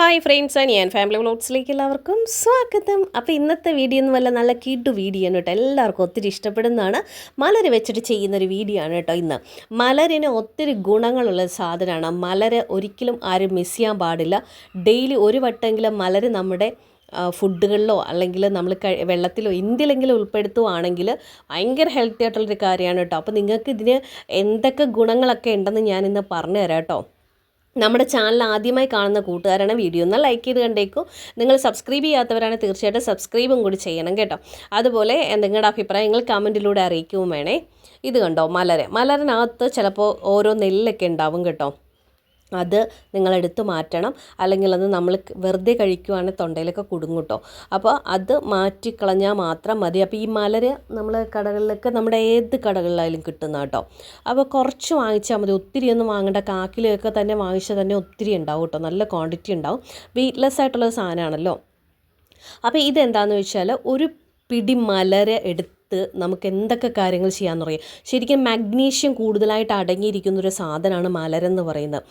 Hi friends and ഞാൻ family വ്ളോഗ്സിലേക്ക് എല്ലാവർക്കും സ്വാഗതം. അപ്പോൾ ഇന്നത്തെ വീഡിയോ എന്ന് വല്ല നല്ല കിഡ് വീഡിയോ ആണ് കേട്ടോ. എല്ലാവർക്കും ഒത്തിരി ഇഷ്ടപ്പെടുന്നതാണ്. മലര് വെച്ചിട്ട് ചെയ്യുന്നൊരു വീഡിയോ ആണ് കേട്ടോ ഇന്ന്. മലരിന് ഒത്തിരി ഗുണങ്ങളുള്ള സാധനമാണ്. മലര് ഒരിക്കലും ആരും മിസ് ചെയ്യാൻ പാടില്ല. ഡെയിലി ഒരു വട്ടമെങ്കിലും മലര് നമ്മുടെ ഫുഡുകളിലോ അല്ലെങ്കിൽ നമ്മൾ വെള്ളത്തിലോ എന്തിലെങ്കിലും ഉൾപ്പെടുത്തുവാണെങ്കിൽ ഭയങ്കര ഹെൽത്തി ആയിട്ടുള്ളൊരു കാര്യമാണ് കേട്ടോ. അപ്പോൾ നിങ്ങൾക്ക് ഇതിന് എന്തൊക്കെ ഗുണങ്ങളൊക്കെ ഉണ്ടെന്ന് ഞാനിന്ന് പറഞ്ഞു തരാം കേട്ടോ. നമ്മുടെ ചാനൽ ആദ്യമായി കാണുന്ന കൂട്ടുകാരാണ് വീഡിയോ ഒന്ന് ലൈക്ക് ചെയ്ത് കണ്ടേക്കും. നിങ്ങൾ സബ്സ്ക്രൈബ് ചെയ്യാത്തവരാണെങ്കിൽ തീർച്ചയായിട്ടും സബ്സ്ക്രൈബും കൂടി ചെയ്യണം കേട്ടോ. അതുപോലെ നിങ്ങളുടെ അഭിപ്രായങ്ങൾ കമന്റിലൂടെ അറിയിക്കുകയും വേണേ. ഇത് കണ്ടോ മലര്. മലരിനകത്ത് ചിലപ്പോൾ ഓരോ നെല്ലൊക്കെ ഉണ്ടാവും കേട്ടോ. അത് നിങ്ങൾ എടുത്ത് മാറ്റണം. അല്ലെങ്കിൽ അത് നമ്മൾ വെറുതെ കഴിക്കുവാണെങ്കിൽ തൊണ്ടയിലൊക്കെ കുടുങ്ങും കേട്ടോ അപ്പോൾ അത് മാറ്റിക്കളഞ്ഞാൽ മാത്രം മതി. അപ്പോൾ ഈ മലര് നമ്മൾ കടകളിലൊക്കെ നമ്മുടെ ഏത് കടകളിലായാലും കിട്ടുന്ന കേട്ടോ. അപ്പോൾ കുറച്ച് വാങ്ങിച്ചാൽ മതി. ഒത്തിരി ഒന്നും വാങ്ങേണ്ട. കാക്കിലൊക്കെ തന്നെ വാങ്ങിച്ചാൽ തന്നെ ഒത്തിരി ഉണ്ടാവും കേട്ടോ. നല്ല ക്വാണ്ടിറ്റി ഉണ്ടാവും. വെയ്റ്റ്ലെസ് ആയിട്ടുള്ള സാധനമാണല്ലോ. അപ്പോൾ ഇതെന്താണെന്ന് വെച്ചാൽ ഒരു പിടി മലര് എടുത്ത് നമുക്ക് എന്തൊക്കെ കാര്യങ്ങൾ ചെയ്യാമെന്ന് പറയും. ശരിക്കും മാഗ്നീഷ്യം കൂടുതലായിട്ട് അടങ്ങിയിരിക്കുന്ന ഒരു സാധനമാണ് മലരെന്ന് പറയുന്നത്.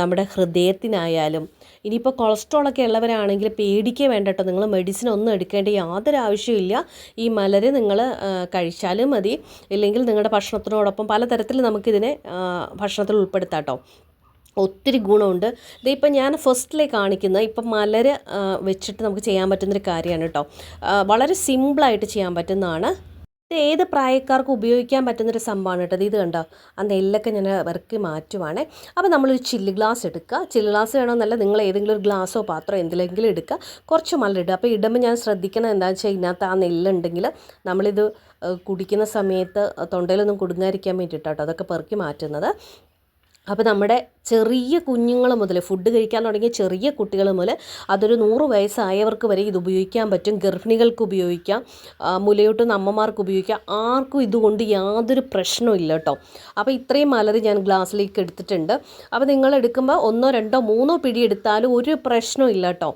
നമ്മുടെ ഹൃദയത്തിനായാലും ഇനിയിപ്പോൾ കൊളസ്ട്രോളൊക്കെ ഉള്ളവരാണെങ്കിൽ പേടിക്കേ വേണ്ട കേട്ടോ നിങ്ങൾ മെഡിസിൻ ഒന്നും എടുക്കേണ്ട യാതൊരു ആവശ്യമില്ല ഈ മലര് നിങ്ങൾ കഴിച്ചാലും മതി. ഇല്ലെങ്കിൽ നിങ്ങളുടെ ഭക്ഷണത്തിനോടൊപ്പം പലതരത്തിൽ നമുക്കിതിനെ ഭക്ഷണത്തിൽ ഉൾപ്പെടുത്താം കേട്ടോ ഒത്തിരി ഗുണമുണ്ട്. ഇതിപ്പോൾ ഞാൻ ഫസ്റ്റിലെ കാണിക്കുന്ന ഇപ്പം മലര് വെച്ചിട്ട് നമുക്ക് ചെയ്യാൻ പറ്റുന്നൊരു കാര്യമാണ് കേട്ടോ. വളരെ സിമ്പിളായിട്ട് ചെയ്യാൻ പറ്റുന്നതാണ്. ഇത് ഏത് പ്രായക്കാർക്കും ഉപയോഗിക്കാൻ പറ്റുന്നൊരു സംഭവമാണ് കേട്ടോ. ഇത് കണ്ടോ? ആ നെല്ലൊക്കെ ഞാൻ ഇറക്കി മാറ്റുവാണേ. അപ്പോൾ നമ്മളൊരു ചില്ല് ഗ്ലാസ് എടുക്കുക. ചില്ല് ഗ്ലാസ് വേണമെന്നല്ല നിങ്ങൾ ഏതെങ്കിലും ഒരു ഗ്ലാസോ പാത്രമോ എന്തിലെങ്കിലും എടുക്കുക. കുറച്ച് മലരിടുക അപ്പോൾ ഇടുമ്പോൾ ഞാൻ ശ്രദ്ധിക്കണം എന്താണെന്ന് വെച്ചാൽ ഇതിനകത്ത് ആ നെല്ലുണ്ടെങ്കിൽ നമ്മളിത് കുടിക്കുന്ന സമയത്ത് തൊണ്ടയിലൊന്നും കുടുങ്ങാതിരിക്കാൻ വേണ്ടിയിട്ടാട്ടോ അതൊക്കെ പെറുക്കി മാറ്റുന്നത്. അപ്പോൾ നമ്മുടെ ചെറിയ കുഞ്ഞുങ്ങൾ മുതൽ ഫുഡ് കഴിക്കാൻ തുടങ്ങിയ ചെറിയ കുട്ടികൾ മുതൽ അതൊരു നൂറ് വയസ്സായവർക്ക് വരെ ഇത് ഉപയോഗിക്കാൻ പറ്റും. ഗർഭിണികൾക്ക് ഉപയോഗിക്കാം മുലയൂട്ടുന്ന അമ്മമാർക്ക് ഉപയോഗിക്കാം. ആർക്കും ഇതുകൊണ്ട് യാതൊരു പ്രശ്നവും ഇല്ല കേട്ടോ. അപ്പോൾ ഇത്രയും മലറി ഞാൻ ഗ്ലാസ്സിലേക്ക് എടുത്തിട്ടുണ്ട്. അപ്പോൾ നിങ്ങൾ എടുക്കുമ്പോൾ ഒന്നോ രണ്ടോ മൂന്നോ പിടി എടുത്താലും ഒരു പ്രശ്നവും ഇല്ല കേട്ടോ.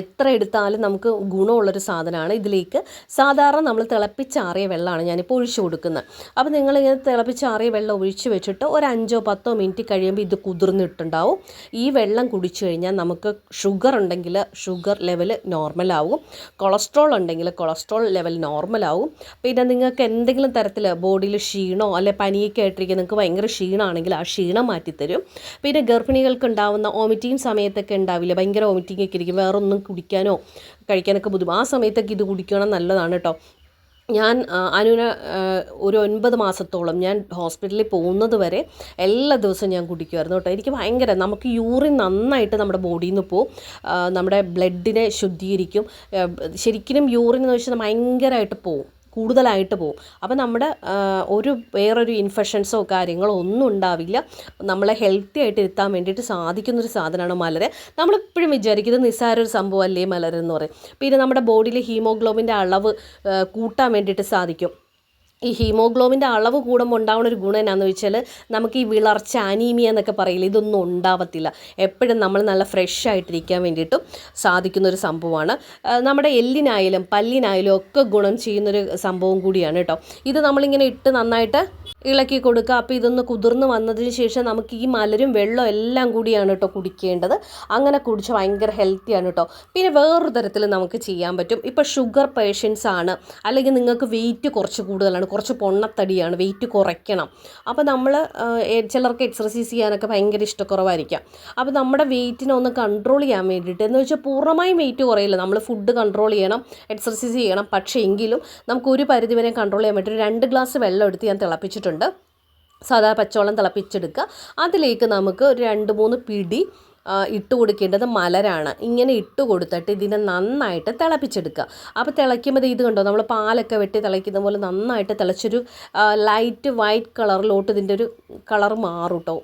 എത്ര എടുത്താലും നമുക്ക് ഗുണമുള്ളൊരു സാധനമാണ്. ഇതിലേക്ക് സാധാരണ നമ്മൾ തിളപ്പിച്ചാറിയ വെള്ളമാണ് ഞാനിപ്പോൾ ഒഴിച്ചു കൊടുക്കുന്നത്. അപ്പോൾ നിങ്ങളിങ്ങനെ തിളപ്പിച്ചാറിയ വെള്ളം ഒഴിച്ച് വെച്ചിട്ട് ഒരു അഞ്ചോ പത്തോ മിനിറ്റ് കഴിയുമ്പോൾ ഇത് കുതിർന്നിട്ടുണ്ടാവും. ഈ വെള്ളം കുടിച്ചു കഴിഞ്ഞാൽ നമുക്ക് ഷുഗർ ഉണ്ടെങ്കിൽ ഷുഗർ ലെവൽ നോർമലാവും കൊളസ്ട്രോൾ ഉണ്ടെങ്കിൽ കൊളസ്ട്രോൾ ലെവൽ നോർമലാവും പിന്നെ നിങ്ങൾക്ക് എന്തെങ്കിലും തരത്തിൽ ബോഡിയിൽ ക്ഷീണോ അല്ലെ പനിയൊക്കെ ആയിട്ടിരിക്കുക നിങ്ങൾക്ക് ഭയങ്കര ക്ഷീണമാണെങ്കിൽ ആ ക്ഷീണം മാറ്റിത്തരും. പിന്നെ ഗർഭിണികൾക്ക് ഉണ്ടാവുന്ന ഓമിറ്റിങ് സമയത്തൊക്കെ ഉണ്ടാവില്ല? ഭയങ്കര ഓമിറ്റിംഗ് ഒക്കെ ഇരിക്കും വേറെ ഒന്നും കുടിക്കാനോ കഴിക്കാനൊക്കെ ബുദ്ധിമുട്ട് ആ സമയത്തൊക്കെ ഇത് കുടിക്കണം നല്ലതാണ് കേട്ടോ ഞാൻ അനുവിന് ഒരു ഒൻപത് മാസത്തോളം ഞാൻ ഹോസ്പിറ്റലിൽ പോകുന്നത് വരെ എല്ലാ ദിവസവും ഞാൻ കുടിക്കുമായിരുന്നു കേട്ടോ എനിക്ക് ഭയങ്കര നമുക്ക് യൂറിൻ നന്നായിട്ട് നമ്മുടെ ബോഡിയിൽ നിന്ന് പോവും നമ്മുടെ ബ്ലഡിനെ ശുദ്ധീകരിക്കും. ശരിക്കും യൂറിൻ എന്ന് വെച്ചാൽ ഭയങ്കരമായിട്ട് പോവും. കൂടുതലായിട്ട് പോകും. അപ്പോൾ നമ്മുടെ ഒരു വേറൊരു ഇൻഫെക്ഷൻസോ കാര്യങ്ങളോ ഒന്നും ഉണ്ടാവില്ല. നമ്മളെ ഹെൽത്തി ആയിട്ട് ഇരുത്താൻ വേണ്ടിയിട്ട് സാധിക്കുന്നൊരു സാധനമാണ് മലര്. നമ്മളിപ്പോഴും വിചാരിക്കുന്നത് നിസ്സാര ഒരു സംഭവം അല്ലേ മലരെന്ന് പറയും. പിന്നെ നമ്മുടെ ബോഡിയിലെ ഹീമോഗ്ലോബിന്റെ അളവ് കൂട്ടാൻ വേണ്ടിയിട്ട് സാധിക്കും. ഈ ഹീമോഗ്ലോബിന്റെ അളവ് കൂടുമ്പോൾ ഉണ്ടാവുന്ന ഒരു ഗുണം എന്നാന്ന് വെച്ചാൽ നമുക്ക് ഈ വിളർച്ച അനീമിയ എന്നൊക്കെ പറയില്ല ഇതൊന്നും ഉണ്ടാവത്തില്ല. എപ്പോഴും നമ്മൾ നല്ല ഫ്രഷ് ആയിട്ടിരിക്കാൻ വേണ്ടിയിട്ടും സാധിക്കുന്ന ഒരു സംഭവമാണ്. നമ്മുടെ എല്ലിനായാലും പല്ലിനായാലും ഒക്കെ ഗുണം ചെയ്യുന്നൊരു സംഭവം കൂടിയാണ് കേട്ടോ. ഇത് നമ്മളിങ്ങനെ ഇട്ട് നന്നായിട്ട് ഇളക്കി കൊടുക്കുക. അപ്പോൾ ഇതൊന്ന് കുതിർന്ന് വന്നതിന് ശേഷം നമുക്ക് ഈ മലരും വെള്ളം എല്ലാം കൂടിയാണ് കേട്ടോ കുടിക്കേണ്ടത്. അങ്ങനെ കുടിച്ച് ഭയങ്കര ഹെൽത്തിയാണ് കേട്ടോ പിന്നെ വേറൊരു തരത്തിൽ നമുക്ക് ചെയ്യാൻ പറ്റും. ഇപ്പോൾ ഷുഗർ പേഷ്യൻസ് ആണ്. അല്ലെങ്കിൽ നിങ്ങൾക്ക് വെയിറ്റ് കുറച്ച് കൂടുതലാണ്. കുറച്ച് പൊണ്ണത്തടിയാണ്. വെയിറ്റ് കുറയ്ക്കണം. അപ്പോൾ നമ്മൾ ചിലർക്ക് എക്സർസൈസ് ചെയ്യാനൊക്കെ ഭയങ്കര ഇഷ്ടക്കുറവായിരിക്കാം. അപ്പോൾ നമ്മുടെ വെയിറ്റിനെ ഒന്ന് കൺട്രോൾ ചെയ്യാൻ വേണ്ടിയിട്ട് എന്ന് വെച്ചാൽ പൂർണമായും വെയിറ്റ് കുറയില്ല. നമ്മൾ ഫുഡ് കൺട്രോൾ ചെയ്യണം എക്സർസൈസ് ചെയ്യണം. പക്ഷേ എങ്കിലും നമുക്ക് ഒരു പരിധി വരെ കൺട്രോൾ ചെയ്യാൻ പറ്റും. രണ്ട് ഗ്ലാസ് വെള്ളം എടുത്ത് ഞാൻ തിളപ്പിച്ചിട്ടുണ്ട്. സാധാ പച്ചവെള്ളം തിളപ്പിച്ചെടുക്കുക. അതിലേക്ക് നമുക്ക് ഒരു രണ്ട് മൂന്ന് പിടി ഇട്ട് കൊടുക്കേണ്ടത് മലരാണ്. ഇങ്ങനെ ഇട്ട് കൊടുത്തിട്ട് ഇതിനെ നന്നായിട്ട് തിളപ്പിച്ചെടുക്കുക. അപ്പോൾ തിളയ്ക്കുമ്പോൾ ഇത് കണ്ടോ? നമ്മൾ പാലൊക്കെ വെട്ടി തിളയ്ക്കുന്ന പോലെ നന്നായിട്ട് തിളച്ചൊരു ലൈറ്റ് വൈറ്റ് കളറിലോട്ട് ഇതിന്റെ ഒരു കളർ മാറും കേട്ടോ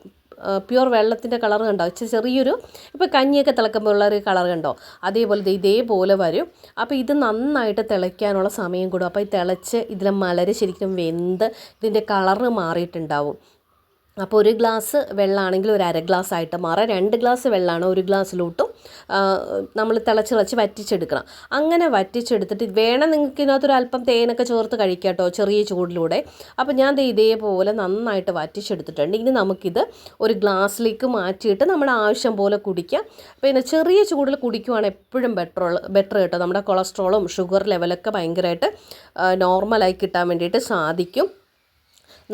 പ്യുവർ വെള്ളത്തിന്റെ കളർ കണ്ടോ? ഇച്ചിരി ചെറിയൊരു ഇപ്പോൾ കഞ്ഞിയൊക്കെ തിളക്കുമ്പോൾ ഉള്ള ഒരു കളർ കണ്ടോ? അതേപോലെ ഇതേപോലെ വരും. അപ്പോൾ ഇത് നന്നായിട്ട് തിളയ്ക്കാനുള്ള സമയം കൂടും. അപ്പോൾ ഈ തിളച്ച് ഇതിലെ മലര് ശരിക്കും വെന്ത് ഇതിന്റെ കളറ് മാറിയിട്ടുണ്ടാവും. അപ്പോൾ ഒരു ഗ്ലാസ് വെള്ളമാണെങ്കിൽ ഒരു അര ഗ്ലാസ് ആയിട്ട് മാറാം. രണ്ട് ഗ്ലാസ് വെള്ളമാണ് ഒരു ഗ്ലാസ്സിലോട്ടും നമ്മൾ തിളച്ച് തിളച്ച് വറ്റിച്ചെടുക്കണം. അങ്ങനെ വറ്റിച്ചെടുത്തിട്ട് വേണം നിങ്ങൾക്ക് ഇതിനകത്തൊരു അല്പം തേനൊക്കെ ചേർത്ത് കഴിക്കാം കേട്ടോ ചെറിയ ചൂടിലൂടെ. അപ്പോൾ ഞാൻ ഇതേപോലെ നന്നായിട്ട് വറ്റിച്ചെടുത്തിട്ടുണ്ട്. ഇനി നമുക്കിത് ഒരു ഗ്ലാസ്സിലേക്ക് മാറ്റിയിട്ട് നമ്മുടെ ആവശ്യം പോലെ കുടിക്കാം. പിന്നെ ചെറിയ ചൂടിൽ കുടിക്കുവാണ് എപ്പോഴും ബെറ്റർ ബെറ്റർ കേട്ടോ. നമ്മുടെ കൊളസ്ട്രോളും ഷുഗർ ലെവലൊക്കെ ഭയങ്കരമായിട്ട് നോർമലായി കിട്ടാൻ വേണ്ടിയിട്ട് സാധിക്കും.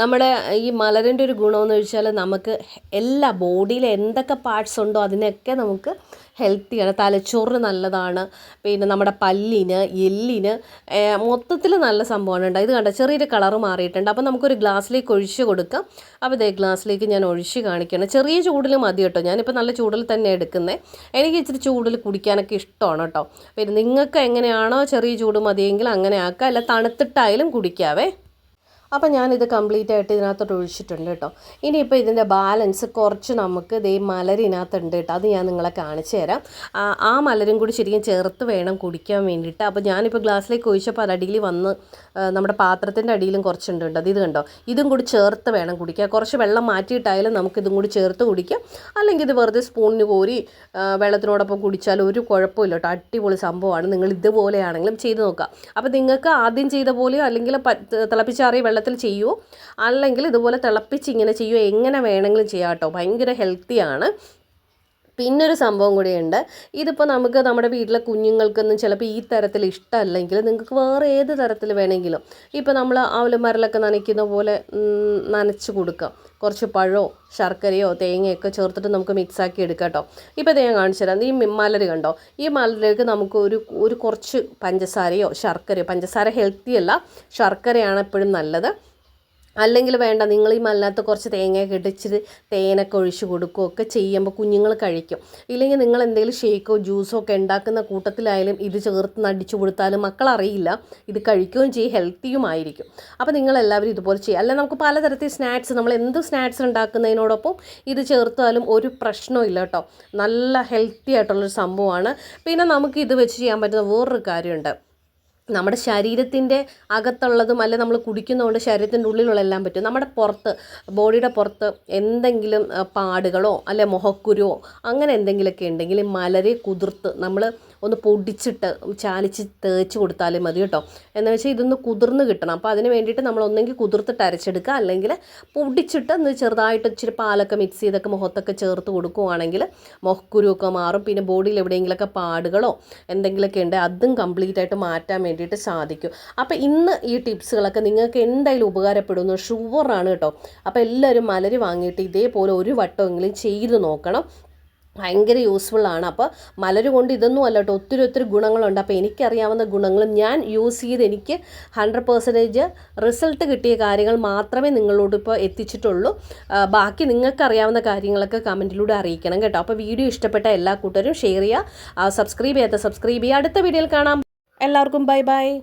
നമ്മുടെ ഈ മലരിന്റെ ഒരു ഗുണമെന്ന് വെച്ചാൽ നമുക്ക് എല്ലാ ബോഡിയിലെ എന്തൊക്കെ പാർട്സ് ഉണ്ടോ അതിനൊക്കെ നമുക്ക് ഹെൽത്തിയാണ് തലച്ചോറിന് നല്ലതാണ്. പിന്നെ നമ്മുടെ പല്ലിന് എല്ലിന് മൊത്തത്തിൽ നല്ല സംഭവമാണ് ഉണ്ടായത് ഇത് കണ്ട? ചെറിയൊരു കളറ് മാറിയിട്ടുണ്ട്. അപ്പോൾ നമുക്കൊരു ഗ്ലാസ്സിലേക്ക് ഒഴിച്ച് കൊടുക്കാം. അപ്പോൾ ഇതേ ഗ്ലാസ്സിലേക്ക് ഞാൻ ഒഴിച്ച് കാണിക്കണം ചെറിയ ചൂടിൽ മതി കേട്ടോ. ഞാനിപ്പോൾ നല്ല ചൂടിൽ തന്നെ എടുക്കുന്നത് എനിക്ക് ഇച്ചിരി ചൂടിൽ കുടിക്കാനൊക്കെ ഇഷ്ടമാണ് കേട്ടോ. പിന്നെ നിങ്ങൾക്ക് എങ്ങനെയാണോ ചെറിയ ചൂട് മതിയെങ്കിൽ അങ്ങനെ ആക്കുക അല്ല തണുത്തിട്ടായാലും കുടിക്കാവേ. അപ്പം ഞാനിത് കംപ്ലീറ്റ് ആയിട്ട് ഇതിനകത്തോട്ട് ഒഴിച്ചിട്ടുണ്ട് കേട്ടോ. ഇനിയിപ്പോൾ ഇതിന്റെ ബാലൻസ് കുറച്ച് നമുക്ക് ദേ മലരിനകത്തുണ്ട് കേട്ടോ. അത് ഞാൻ നിങ്ങളെ കാണിച്ചു തരാം. ആ മലരും കൂടി ശരിക്കും ചേർത്ത് വേണം കുടിക്കാൻ വേണ്ടിയിട്ട്. അപ്പോൾ ഞാനിപ്പോൾ ഗ്ലാസ്സിലേക്ക് ഒഴിച്ചപ്പോൾ അത് അടിയിൽ വന്ന് നമ്മുടെ പാത്രത്തിന്റെ അടിയിലും കുറച്ചുണ്ട് കേട്ടോ. അത് ഇത് കണ്ടോ? ഇതും കൂടി ചേർത്ത് വേണം കുടിക്കുക കുറച്ച് വെള്ളം മാറ്റിയിട്ടായാലും നമുക്ക് ഇതും കൂടി ചേർത്ത് കുടിക്കാം. അല്ലെങ്കിൽ ഇത് വെറുതെ സ്പൂണിന് കോരി വെള്ളത്തിനോടൊപ്പം കുടിച്ചാൽ ഒരു കുഴപ്പമില്ല കേട്ടോ. അടിപൊളി സംഭവമാണ്. നിങ്ങൾ ഇതുപോലെയാണെങ്കിലും ചെയ്ത് നോക്കുക. അപ്പോൾ നിങ്ങൾക്ക് ആദ്യം ചെയ്ത പോലെയോ അല്ലെങ്കിൽ തിളപ്പിച്ചാറിയ തിളപ്പിച്ചാറിയ വെള്ളത്തിൽ ചെയ്യുമോ അല്ലെങ്കിൽ ഇതുപോലെ തിളപ്പിച്ച് ഇങ്ങനെ ചെയ്യുമോ എങ്ങനെ വേണമെങ്കിലും ചെയ്യാം കേട്ടോ. ഭയങ്കര ഹെൽത്തിയാണ് പിന്നൊരു സംഭവം കൂടിയുണ്ട്. ഇതിപ്പോൾ നമുക്ക് നമ്മുടെ വീട്ടിലെ കുഞ്ഞുങ്ങൾക്കൊന്നും ചിലപ്പോൾ ഈ തരത്തിൽ ഇഷ്ടമല്ലെങ്കിൽ നിങ്ങൾക്ക് വേറെ ഏത് തരത്തിൽ വേണമെങ്കിലും ഇപ്പോൾ നമ്മൾ ആവലമരലൊക്കെ നനയ്ക്കുന്ന പോലെ നനച്ച് കൊടുക്കാം. കുറച്ച് പഴമോ ശർക്കരയോ തേങ്ങയൊക്കെ ചേർത്തിട്ട് നമുക്ക് മിക്സാക്കി എടുക്കാം കേട്ടോ. ഇപ്പോൾ തേങ്ങ കാണിച്ചു തരാം. ഈ മലര് കണ്ടോ? ഈ മലരിലേക്ക് നമുക്ക് ഒരു ഒരു കുറച്ച് പഞ്ചസാരയോ ശർക്കരയോ പഞ്ചസാര ഹെൽത്തി അല്ല ശർക്കരയാണ് എപ്പോഴും നല്ലത്. അല്ലെങ്കിൽ വേണ്ട നിങ്ങൾ ഈ മല്ലാത്ത കുറച്ച് തേങ്ങയൊക്കെ ഇട്ട് തേനൊക്കെ ഒഴിച്ച് കൊടുക്കുകയൊക്കെ ചെയ്യുമ്പോൾ കുഞ്ഞുങ്ങൾ കഴിക്കും. ഇല്ലെങ്കിൽ നിങ്ങൾ എന്തെങ്കിലും ഷേക്കോ ജ്യൂസോ ഒക്കെ ഉണ്ടാക്കുന്ന കൂട്ടത്തിലായാലും ഇത് ചേർത്ത് നടിച്ചു കൊടുത്താലും മക്കൾ അറിയില്ല ഇത് കഴിക്കുകയും ചെയ്യും ഹെൽത്തിയുമായിരിക്കും അപ്പോൾ നിങ്ങൾ എല്ലാവരും ഇതുപോലെ ചെയ്യുക. അല്ലെങ്കിൽ നമുക്ക് പലതരത്തിൽ സ്നാക്സ് നമ്മൾ എന്ത് സ്നാക്സ് ഉണ്ടാക്കുന്നതിനോടൊപ്പം ഇത് ചേർത്താലും ഒരു പ്രശ്നവും ഇല്ല കേട്ടോ. നല്ല ഹെൽത്തി ആയിട്ടുള്ളൊരു സംഭവമാണ്. പിന്നെ നമുക്ക് ഇത് വെച്ച് ചെയ്യാൻ പറ്റുന്ന വേറൊരു കാര്യമുണ്ട്. നമ്മുടെ ശരീരത്തിന്റെ അകത്തുള്ളതും അല്ലെ നമ്മൾ കുടിക്കുന്നതുകൊണ്ട് ശരീരത്തിന്റെ ഉള്ളിലുള്ള എല്ലാം പറ്റും. നമ്മുടെ പുറത്ത് ബോഡിയുടെ പുറത്ത് എന്തെങ്കിലും പാടുകളോ അല്ലെ മുഖക്കുരുവോ അങ്ങനെ എന്തെങ്കിലുമൊക്കെ ഉണ്ടെങ്കിൽ മലരെ കുതിർത്ത് നമ്മൾ ഒന്ന് പൊടിച്ചിട്ട് ചാലിച്ച് തേച്ച് കൊടുത്താലും മതി കേട്ടോ. എന്ന് വെച്ചാൽ ഇതൊന്ന് കുതിർന്ന് കിട്ടണം. അപ്പോൾ അതിന് വേണ്ടിയിട്ട് നമ്മൾ ഒന്നെങ്കിൽ കുതിർത്തിട്ട് അരച്ചെടുക്കുക. അല്ലെങ്കിൽ പൊടിച്ചിട്ട് ഒന്ന് ചെറുതായിട്ട് ഇച്ചിരി പാലൊക്കെ മിക്സ് ചെയ്തൊക്കെ മുഖത്തൊക്കെ ചേർത്ത് കൊടുക്കുവാണെങ്കിൽ മുഖക്കുരുവൊക്കെ മാറും. പിന്നെ ബോഡിയിൽ എവിടെയെങ്കിലുമൊക്കെ പാടുകളോ എന്തെങ്കിലുമൊക്കെ ഉണ്ട് അതും കംപ്ലീറ്റ് ആയിട്ട് മാറ്റാൻ വേണ്ടിയിട്ട് സാധിക്കും. അപ്പോൾ ഇന്ന് ഈ ടിപ്സുകളൊക്കെ നിങ്ങൾക്ക് എന്തായാലും ഉപകാരപ്പെടുന്നു. ഷുവറാണ് കേട്ടോ. അപ്പോൾ എല്ലാവരും മലരി വാങ്ങിയിട്ട് ഇതേപോലെ ഒരു വട്ടമെങ്കിലും ചെയ്ത് നോക്കണം. ഭയങ്കര ആണ്. അപ്പോൾ മലരുകൊണ്ട് ഇതൊന്നും അല്ല കേട്ടോ ഒത്തിരി ഒത്തിരി ഗുണങ്ങളുണ്ട്. അപ്പോൾ എനിക്കറിയാവുന്ന ഗുണങ്ങളും ഞാൻ യൂസ് ചെയ്ത് എനിക്ക് ഹൺഡ്രഡ് പെർസെന്റേജ് റിസൾട്ട് കിട്ടിയ കാര്യങ്ങൾ മാത്രമേ നിങ്ങളോട് ഇപ്പോൾ എത്തിച്ചിട്ടുള്ളൂ. ബാക്കി നിങ്ങൾക്ക് അറിയാവുന്ന കാര്യങ്ങളൊക്കെ കമന്റിലൂടെ അറിയിക്കണം കേട്ടോ. അപ്പോൾ വീഡിയോ ഇഷ്ടപ്പെട്ട എല്ലാ കൂട്ടരും ഷെയർ ചെയ്യുക. സബ്സ്ക്രൈബ് ചെയ്യാത്ത സബ്സ്ക്രൈബ് ചെയ്യുക. അടുത്ത വീഡിയോയിൽ കാണാം. എല്ലാവർക്കും ബൈ ബൈ